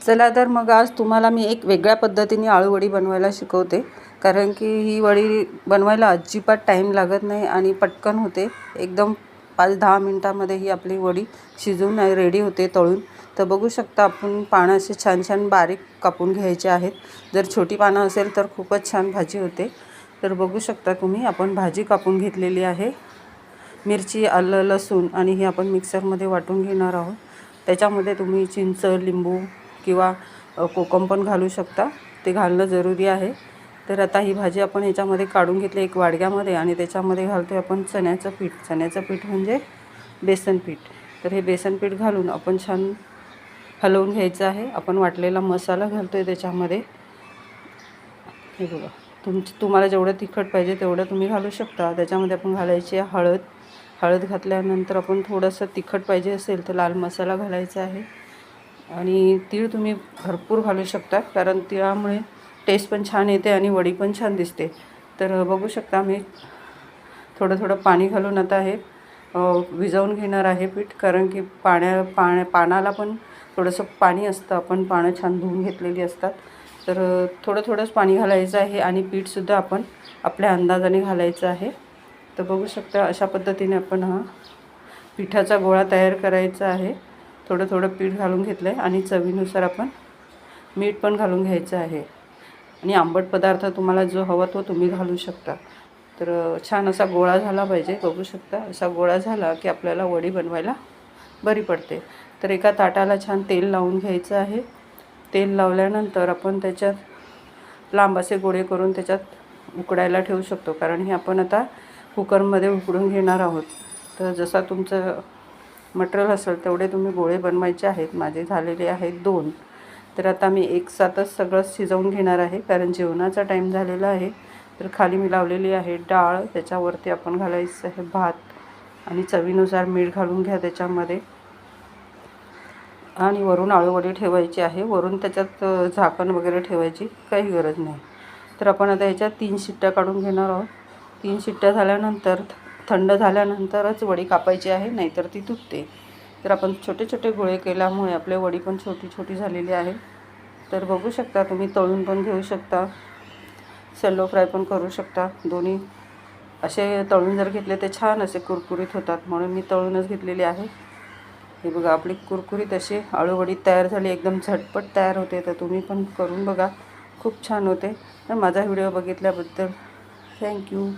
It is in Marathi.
चला तर मग आज तुम्हाला मी एक वेगळ्या पद्धतीने आळूवडी बनवायला शिकवते. कारण की ही वडी बनवायला अजिबात टाईम लागत नाही आणि पटकन होते. एकदम पाच दहा मिनटामध्ये ही आपली वडी शिजून रेडी होते तळून. तर बघू शकता आपण पानं असे छान छान बारीक कापून घ्यायचे आहेत. जर छोटी पानं असेल तर खूपच छान भाजी होते. तर बघू शकता तुम्ही आपण भाजी कापून घेतलेली आहे. मिरची आलं लसूण आणि हे आपण मिक्सरमध्ये वाटून घेणार आहोत. त्याच्यामध्ये तुम्ही चिंच लिंबू किंवा कोकम पण घालू शकता. ते घालणं जरुरी आहे. तर आता ही भाजी आपण ह्याच्यामध्ये काढून घेतली एक वाडग्यामध्ये आणि त्याच्यामध्ये घालतो आहे आपण चण्याचं पीठ. चण्याचं पीठ म्हणजे बेसन पीठ. तर हे बेसन पीठ घालून आपण छान हलवून घ्यायचं आहे. आपण वाटलेला मसाला घालतो आहे त्याच्यामध्ये. हे बघा. तुम तुम्हाला जेवढं तिखट पाहिजे तेवढं तुम्ही घालू शकता. त्याच्यामध्ये आपण घालायची आहे हळद. हळद घातल्यानंतर आपण थोडंसं तिखट पाहिजे असेल तर लाल मसाला घालायचा आहे. आणि तीळ तुम्ही भरपूर घालू शकता कारण तिळामुळे टेस्ट पण छान येते आणि वडी पण छान दिसते. तर बघू शकता मी थोडं थोडं पाणी घालून आता हे विजवून घेणार आहे पीठ कारण की पाण्या पाण्या पानाला पण थोडंसं पाणी असतं आपण पानं छान धुवून घेतलेली असतात. तर थोडं थोडंच पाणी घालायचं आहे आणि पीठसुद्धा आपण आपल्या अंदाजाने घालायचं आहे. तर बघू शकता अशा पद्धतीने आपण हा पिठाचा गोळा तयार करायचा आहे. थोडं थोडं पीठ घालून घेतलं आहे आणि चवीनुसार आपण मीठ पण घालून घ्यायचं आहे. आणि आंबट पदार्थ तुम्हाला जो हवा तो तुम्ही घालू शकता. तर छान असा गोळा झाला पाहिजे बघू शकता. असा गोळा झाला की आपल्याला वडी बनवायला बरी पडते. तर एका ताटाला छान तेल लावून घ्यायचं आहे. तेल लावल्यानंतर आपण त्याच्यात लांब असे गोळे करून त्याच्यात उकडायला ठेवू शकतो. कारण हे आपण आता कुकरमध्ये उकडून घेणार आहोत. तर जसा तुमचं मटेरियल असेल तेवढे तुम्ही गोळे बनवायचे आहेत. माझे झालेले आहेत दोन. तर आता मी एक साथच सगळं शिजवून घेणार आहे. कारण जेवणाचा टाईम झालेला आहे. तर खाली मी लावलेली आहे डाळ. त्याच्यावरती आपण घालायचं आहे भात. आणि चवीनुसार मीठ घालून घ्या त्याच्यामध्ये. आणि वरून आळूवडी ठेवायची आहे. वरून त्याच्यात झाकण वगैरे ठेवायची काही गरज नाही. तर आपण आता ह्याच्यात तीन शिट्ट्या काढून घेणार आहोत. तीन शिट्ट्या झाल्यानंतर थंड झाल्यानंतरच वडी कापायची आहे नाहीतर ती तुटते. तर आपण छोटे छोटे गोळे केल्यामुळे आपले वडी पण छोटी छोटी झालेली आहे. तर बघू शकता तुम्ही तळून पण घेऊ शकता. सेलो फ्राय पण करू शकता. दोन्ही असे तळून जर घेतले ते छान असे कुरकुरीत होतात. म्हणून मी तळूनच घेतलेली आहे. हे बघा आपली कुरकुरीत अशी आळूवडी तयार झाली. एकदम झटपट तयार होते. तर तुम्ही पण करून बघा. खूप छान होते. तर माझा व्हिडिओ बघितल्याबद्दल थँक्यू.